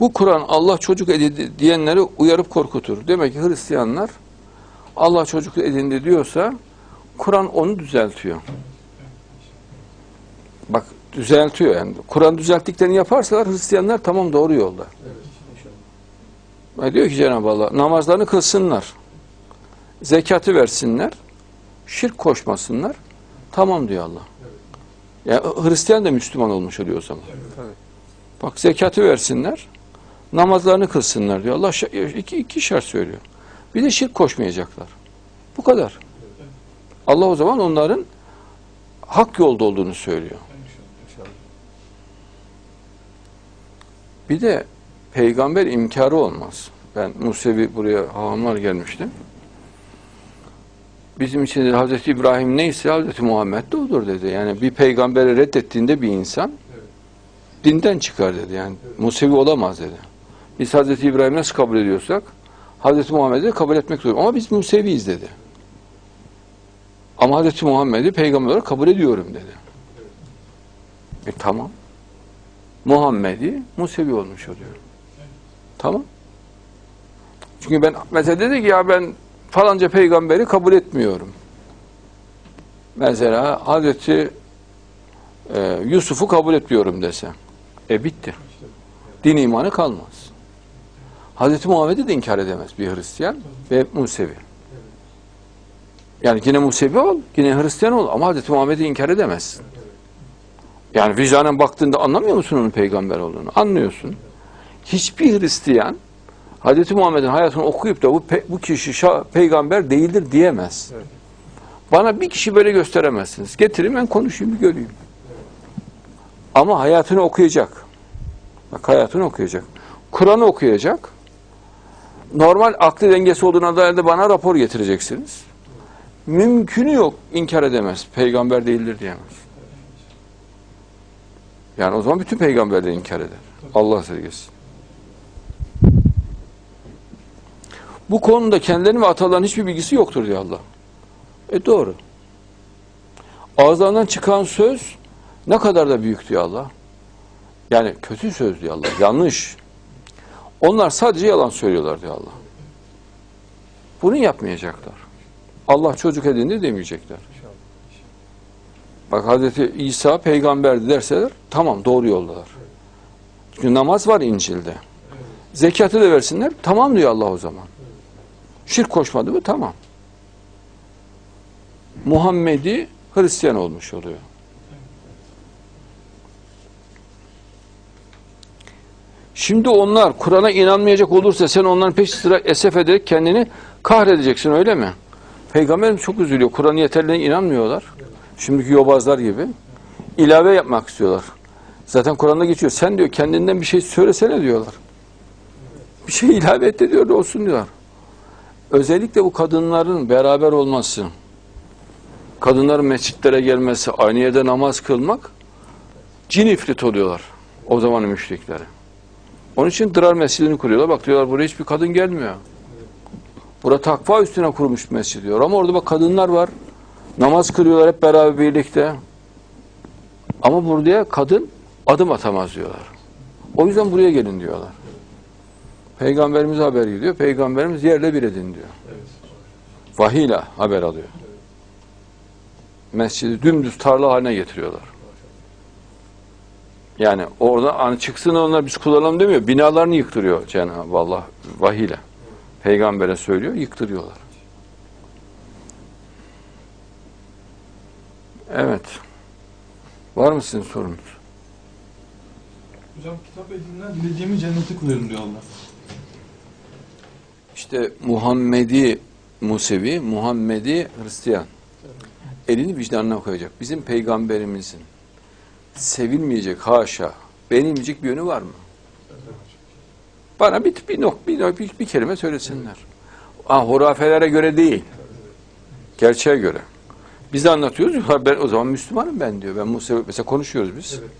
Bu Kur'an Allah çocuk edindi diyenleri uyarıp korkutur. Demek ki Hristiyanlar Allah çocuk edindi diyorsa Kur'an onu düzeltiyor. Bak düzeltiyor yani. Kur'an düzelttiklerini yaparsalar Hristiyanlar tamam doğru yolda. Ve diyor ki Cenab-ı Allah namazlarını kılsınlar. Zekatı versinler. Şirk koşmasınlar. Tamam diyor Allah. Ya Hristiyan da Müslüman olmuş oluyor o zaman. Bak zekatı versinler. Namazlarını kılsınlar diyor. Allah iki, iki şart söylüyor. Bir de şirk koşmayacaklar. Bu kadar. Allah o zaman onların hak yolda olduğunu söylüyor. Bir de peygamber imkarı olmaz. Ben Musevi buraya hahamlar gelmişti. Bizim için de Hazreti İbrahim neyse Hazreti Muhammed de odur dedi. Yani bir peygamberi reddettiğinde bir insan dinden çıkar dedi. Yani Musevi olamaz dedi. Biz Hazreti İbrahim'i nasıl kabul ediyorsak Hazreti Muhammed'i kabul etmek zorunda. Ama biz Museviyiz dedi. Ama Hazreti Muhammed'i peygamber olarak kabul ediyorum dedi. E tamam. Muhammed'i Musevi olmuş oluyor. Tamam. Çünkü ben mesela dedi ki ya ben falanca peygamberi kabul etmiyorum. Mesela Hazreti e, Yusuf'u kabul etmiyorum dese. E bitti. Din imanı kalmaz. Hazreti Muhammed'i de inkar edemez bir Hristiyan ve Musevi. Yani yine Musevi ol, yine Hristiyan ol ama Hazreti Muhammed'i inkar edemezsin. Yani vicdanen baktığında anlamıyor musun onun peygamber olduğunu? Anlıyorsun. Hiçbir Hristiyan Hz. Muhammed'in hayatını okuyup da bu, pe- bu kişi peygamber değildir diyemez. Bana bir kişi böyle gösteremezsiniz. Getirin ben konuşayım bir göreyim. Ama hayatını okuyacak. Bak hayatını okuyacak. Kur'an'ı okuyacak. Normal aklı dengesi olduğuna dair de bana rapor getireceksiniz. Mümkünü yok. inkar edemez. Peygamber değildir diyemez. Yani o zaman bütün peygamberleri inkar eder. Allah sevgisi. Bu konuda kendilerinin ve atalarının hiçbir bilgisi yoktur diyor Allah. E doğru. Ağızlarından çıkan söz ne kadar da büyük diyor Allah. Yani kötü söz diyor Allah. Yanlış. Onlar sadece yalan söylüyorlar diyor Allah. Bunu yapmayacaklar. Allah çocuk edindi demeyecekler. Bak Hazreti İsa peygamberdi derseler tamam doğru yoldalar. Çünkü namaz var İncil'de. Zekatı da versinler tamam diyor Allah o zaman. Şirk koşmadı mı tamam. Muhammed'i Hristiyan olmuş oluyor. Şimdi onlar Kur'an'a inanmayacak olursa sen onların peş sıra esef ederek kendini kahredeceksin öyle mi? Peygamberimiz çok üzülüyor. Kur'an yeterliğine inanmıyorlar. Şimdiki yobazlar gibi. ilave yapmak istiyorlar. Zaten Kur'an'da geçiyor. Sen diyor kendinden bir şey söylesene diyorlar. Bir şey ilave et de diyor olsun diyorlar. Özellikle bu kadınların beraber olması, kadınların mescitlere gelmesi, aynı yerde namaz kılmak cin ifrit oluyorlar o zamanın müşrikleri. Onun için Dırar Mescidini kuruyorlar. Bak diyorlar buraya hiçbir kadın gelmiyor. Burada takva üstüne kurulmuş mescid diyor. Ama orada bak kadınlar var. Namaz kılıyorlar hep beraber birlikte. Ama buraya kadın adım atamaz diyorlar. O yüzden buraya gelin diyorlar. Peygamberimiz haber gidiyor. Peygamberimiz yerle bir edin diyor. Vahiyle haber alıyor. Mescidi dümdüz tarla haline getiriyorlar. Yani orada hani çıksın onlar biz kullanalım demiyor. Binalarını yıktırıyor Cenab-ı Allah vahiyle. Peygambere söylüyor, yıktırıyorlar. Evet. Var mı sizin sorunuz? Hocam kitap elinden dilediğimi cennete koyarım diyor Allah. İşte Muhammedi Musevi, Muhammedi Hristiyan. Elini vicdanına koyacak. Bizim peygamberimizin sevilmeyecek haşa, beğenilmeyecek bir yönü var mı? Bana bir, bir, nok, bir, bir, bir kelime söylesinler. Ha, hurafelere göre değil. Gerçeğe göre. Biz de anlatıyoruz. Ben, o zaman Müslümanım ben diyor. Ben Musevi, mesela konuşuyoruz biz. Evet.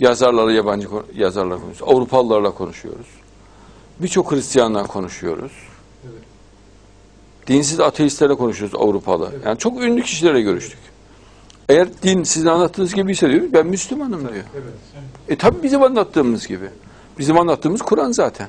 Yazarlarla, yabancı yazarlarla konuşuyoruz. Avrupalılarla konuşuyoruz. Birçok Hristiyanla konuşuyoruz. Evet. Dinsiz ateistlerle konuşuyoruz Avrupalı. Yani çok ünlü kişilerle görüştük. Eğer din sizin anlattığınız gibi ise diyor, ben Müslümanım diyor. Evet. E tabi bizim anlattığımız gibi. Bizim anlattığımız Kur'an zaten.